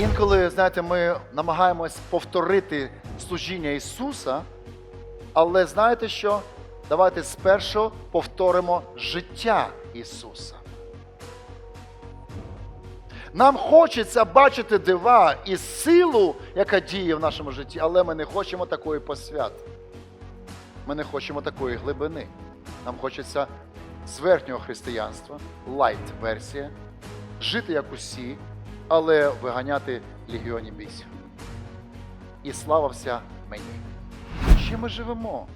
Інколи, знаєте, ми намагаємось повторити служіння Ісуса, але знаєте що? Давайте спершу повторимо життя Ісуса. Нам хочеться бачити дива і силу, яка діє в нашому житті, але ми не хочемо такої посвяти. Ми не хочемо такої глибини. Нам хочеться зверхнього християнства, лайт-версія, жити як усі, але виганяти легіоні бісів. І слава вся мені. Чим ми живемо?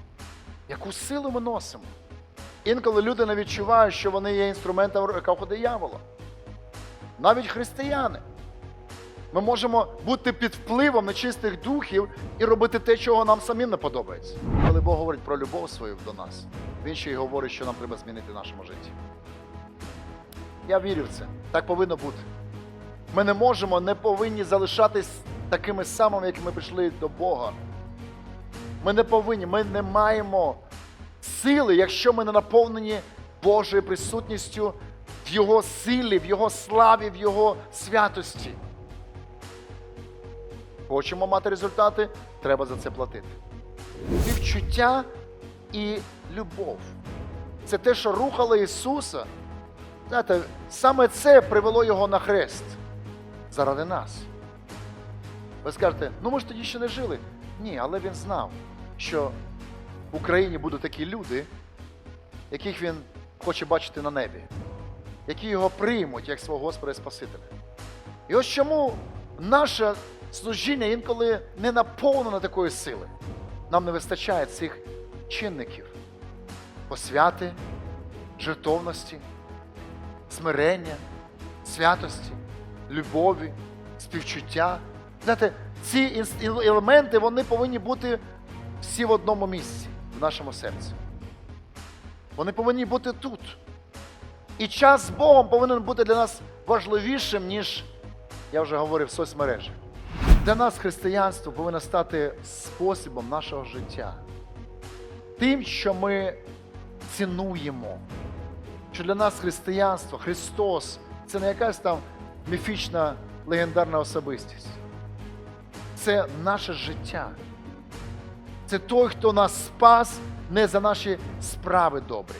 Яку силу ми носимо? Інколи люди не відчувають, що вони є інструментом руках диявола. Навіть християни. Ми можемо бути під впливом нечистих духів і робити те, чого нам самим не подобається. Коли Бог говорить про любов свою до нас, Він ще й говорить, що нам треба змінити в нашому житті. Я вірю в це. Так повинно бути. Ми не можемо, не повинні залишатись такими самими, як ми прийшли до Бога. Ми не повинні, ми не маємо сили, якщо ми не наповнені Божою присутністю в Його силі, в Його славі, в Його святості. Хочемо мати результати, треба за це платити. Співчуття і любов. Це те, що рухало Ісуса. Знаєте, саме це привело Його на хрест заради нас. Ви скажете, ну ми ж тоді ще не жили. Ні, але він знав, що в Україні будуть такі люди, яких він хоче бачити на небі, які його приймуть як свого Господа і Спасителя. І ось чому наше служіння інколи не наповнено такої сили. Нам не вистачає цих чинників посвяти, жертовності, смирення, святості, любові, співчуття. Знаєте, ці елементи вони повинні бути всі в одному місці, в нашому серці. Вони повинні бути тут. І час з Богом повинен бути для нас важливішим, ніж я вже говорив, в соцмережі. Для нас християнство повинно стати способом нашого життя. Тим, що ми цінуємо. Що для нас християнство, Христос це не якась там міфічна легендарна особистість. Це наше життя. Це той, хто нас спас не за наші справи добрі,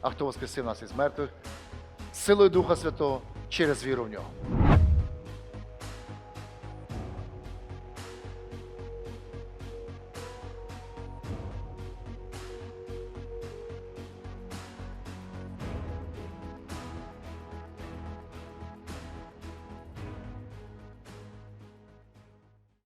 а хто воскресив нас із мертвих силою Духа Святого через віру в нього.